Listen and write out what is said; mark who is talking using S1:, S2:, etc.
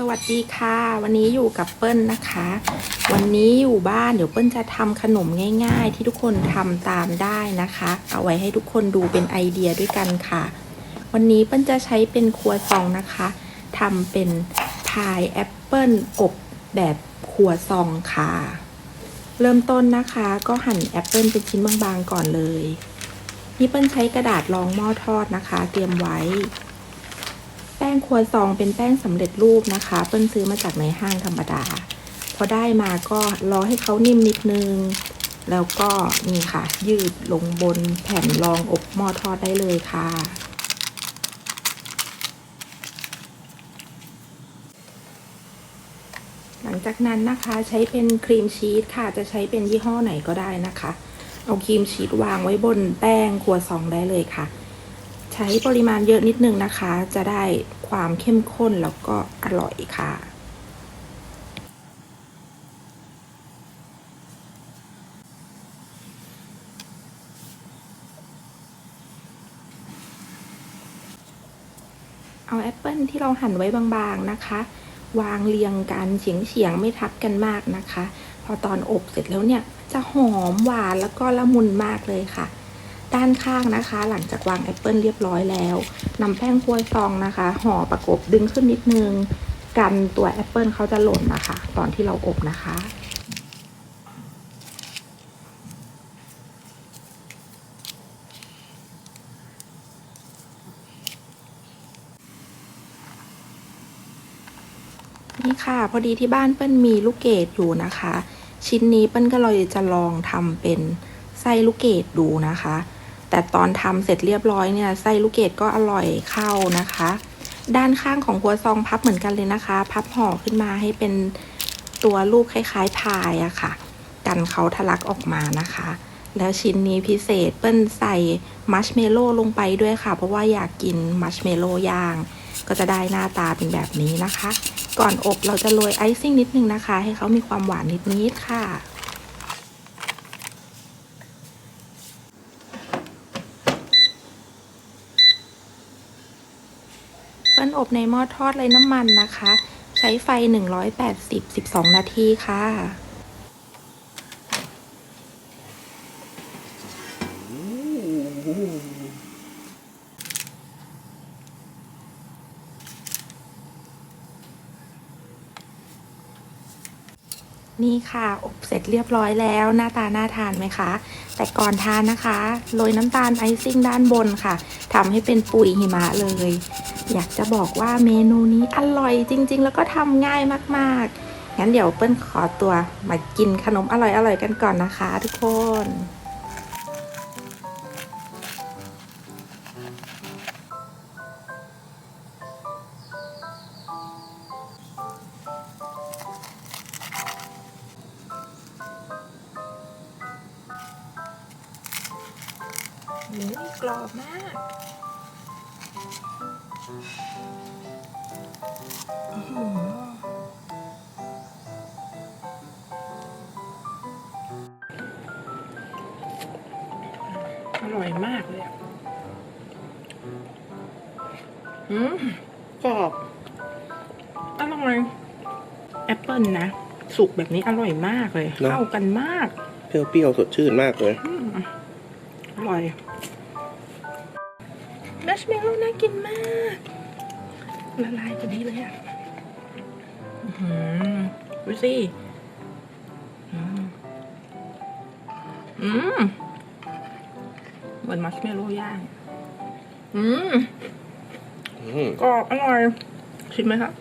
S1: สวัสดีค่ะ วันนี้อยู่กับเปิ้ลนะคะ วันนี้อยู่บ้านเดี๋ยวเปิ้ลจะทำขนมง่าย ๆ ที่ทุกคนทำตามได้นะคะ เอาไว้ให้ทุกคนดูเป็นไอเดียด้วยกันค่ะ วันนี้เปิ้ลจะใช้เป็นครัวซองนะคะทำเป็นพายแอปเปิ้ลอบแบบครัวซองค่ะ เริ่มต้นนะคะก็หั่นแอปเปิ้ลเป็นชิ้นบางๆก่อนเลยนี่เปิ้ลใช้กระดาษรองหม้อทอดนะคะ เตรียมไว้ แป้งครัวซองเป็นแป้งสำเร็จรูปนะคะ เปิ้ลซื้อมาจากในห้างธรรมดา พอได้มาก็รอให้เขานิ่มนิดนึง แล้วก็นี่ค่ะ ยืดลงบนแผ่นรองอบหม้อทอดได้เลยค่ะหลังจากนั้นนะคะใช้เป็นครีมชีสค่ะ จะใช้เป็นยี่ห้อไหนก็ได้นะคะ เอาครีมชีสวางไว้บนแป้งครัวซองได้เลยค่ะ ใช้ปริมาณเยอะนิดนึงนะคะ จะได้ความเข้มข้นแล้วก็อร่อยค่ะเอาแอปเปิลที่เราหั่นไว้บางๆนะคะ วางเรียงกันเฉียงๆไม่ทับกันมากนะคะ พอตอนอบเสร็จแล้วเนี่ย จะหอมหวานแล้วก็ละมุนมากเลยค่ะ ด้านข้างนะคะ หลังจากวางแอปเปิลเรียบร้อยแล้วนำแป้งครัวซองนะคะ ห่อประกบดึงขึ้นนิดนึง กันตัวแอปเปิลเขาจะหล่นนะคะ ตอนที่เราอบนะคะนี่ค่ะพอดีที่บ้านเปิ้ลมีลูกเกดอยู่นะคะ ชิ้นนี้เปิ้ลก็เลยจะลองทำเป็นไส้ลูกเกดดูนะคะ แต่ตอนทำเสร็จเรียบร้อยเนี่ยไส้ลูกเกดก็อร่อยเข้านะคะ ด้านข้างของครัวซองพับเหมือนกันเลยนะคะ พับห่อขึ้นมาให้เป็นตัวรูปคล้ายๆพายอะค่ะ กันเขาทะลักออกมานะคะ แล้วชิ้นนี้พิเศษเปิ้ลใส่มัชเมลโล่ลงไปด้วยค่ะ เพราะว่าอยากกินมัชเมลโล่ย่าง ก็จะได้หน้าตาเป็นแบบนี้นะคะ ก่อนอบเราจะโรยไอซิ่งนิดนึงนะคะ ให้เขามีความหวานนิดๆค่ะ เปิ้ลอบในหม้อทอดไร้น้ำมันนะคะ ใช้ไฟ 180 12 นาทีค่ะ นี่ค่ะอบเสร็จเรียบร้อยแล้วหน้าตาน่าทานไหมคะ แต่ก่อนทานนะคะโรยน้ำตาลไอซิ่งด้านบนค่ะทำให้เป็นปุ๋ยหิมะเลย อยากจะบอกว่าเมนูนี้อร่อยจริง ๆ แล้วก็ทำง่ายมากๆงั้นเดี๋ยวเปิ้ลขอตัวมากินขนมอร่อยๆกันก่อนนะคะ ทุกคน กรอบมากอื้อหืออร่อยมากเลยอะอืมกรอบ อร่อย แอปเปิลนะ สุกแบบนี้อร่อยมากเลย
S2: เนอะ
S1: เข้ากันมาก
S2: เปรี้ยวๆสดชื่นมากเลย
S1: อืมอร่อย มัชเมลโล่น่ากินมาก ละลายพอดีเลยอะอื้อหือดูสิอืมอืมเหมือนมัชเมลโล่ย่าง อืม
S2: อืม
S1: กรอบอร่อยชิมไหมครับ